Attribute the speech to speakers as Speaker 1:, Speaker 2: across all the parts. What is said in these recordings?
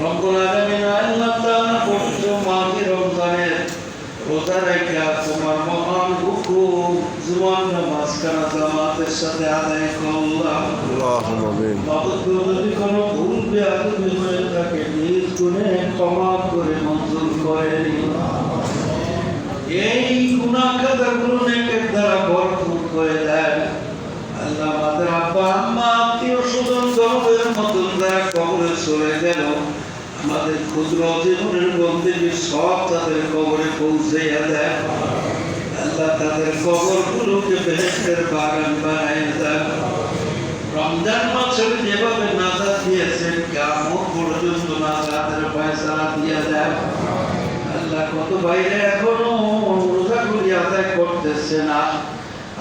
Speaker 1: রব্বুল আলামিন আল্লাহ তাআলা পবিত্র মাহে রমজানের রোজা রেখে তোমার মহান হুকুম জুমান নামাজ কানা জামাতের সাথে আদায় করলাম।
Speaker 2: আল্লাহুম্মা
Speaker 1: আমিন। যদি কোনো ভুল বেয়াদবি হয়ে থাকে নিজ গুণে ক্ষমা করে মঞ্জুর করে এই গুনাহ কাদাগুলো নেকের দ্বারা ভরপুর হয়ে যায় আল্লাহ আমাদের আব্বা আম্মা আত্মীয় স্বজন জগতের মতন যারা চলে গেল আমাদের ক্ষুদ্র জীবনের বন্দিকে সব তাদের কবরে পৌঁছে দেয় আল্লাহ তাদের কবরগুলোকে বেহেস্তের বাগান বানায় দেয় রমজান মাসের যেভাবে নাজাত দিয়েছেন কেমন পর্যন্ত নাজাতের ফয়সালা দিয়ে দেয় আল্লাহ কত বাইরে এখনও রোজা করি আদায় করতেছে না।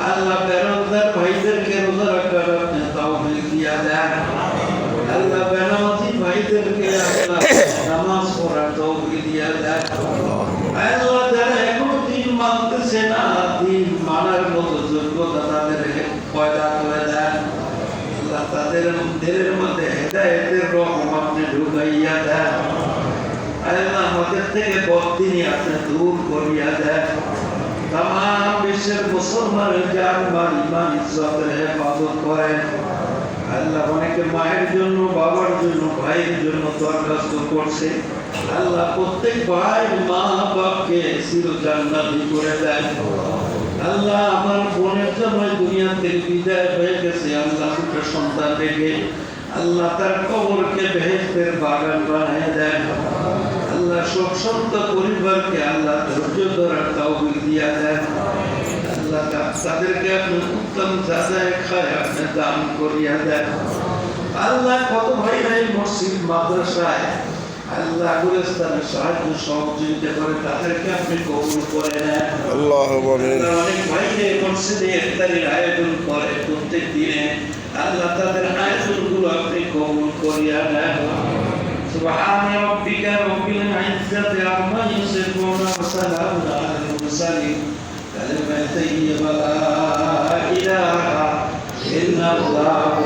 Speaker 1: আল্লাহ বেরোজগার ভাইদেরকে রোজা রাখার আপনি তাও দিয়া দেন আল্লাহ বেনামাজি ভাইদেরকে আল্লাহ নামাজ দিয়া আল্লাহ না দিন মানার মতো যোগ্যতা করিয়া দেন তাম বিশ্বের মুসলমানের জান মাল ইমান ইজ্জতের হেফাজত করেন। আল্লাহ অনেকে মায়ের জন্য, বাবার জন্য, ভাইয়ের জন্য দরখাস্ত করছে। আল্লাহ প্রত্যেক ভাই মা বাপকে চির করে দেন আল্লাহ আমার বোনের জামাই দুনিয়া থেকে বিদায় হয়ে গেছে, আল্লাহ দুটো সন্তান রেখে। আল্লাহ তার কবরকে বেহেস্তের বাগান বানিয়ে দেন আল্লাহ সব সন্ত পরিবারকে আল্লাহ ধৈর্য ধরার তৌফিক দিয়া দেন আল্লাহ তা- তাদেরকে আপনি উত্তম যাচাই খায় আপনি দান করিয়া দেন আল্লাহ কত ভাই ভাই মসজিদ মাদ্রাসায় আল্লাহ গুলিস্তানের সাহায্য সহযোগিতা করে তাদেরকে আপনি কবুল করে নেন
Speaker 2: اللهم امين
Speaker 1: আল্লাহ অনেক ভাইকে মসজিদে ইফতারির আয়োজন করে প্রত্যেক দিনে আল্লাহ তাদের আয়োজনগুলো আপনি কবুল করিয়া নেন سبحان ربك رب العزة عما يصفون وسلام على المرسلين كلمة طيبة لا إله إلا الله محمد رسول الله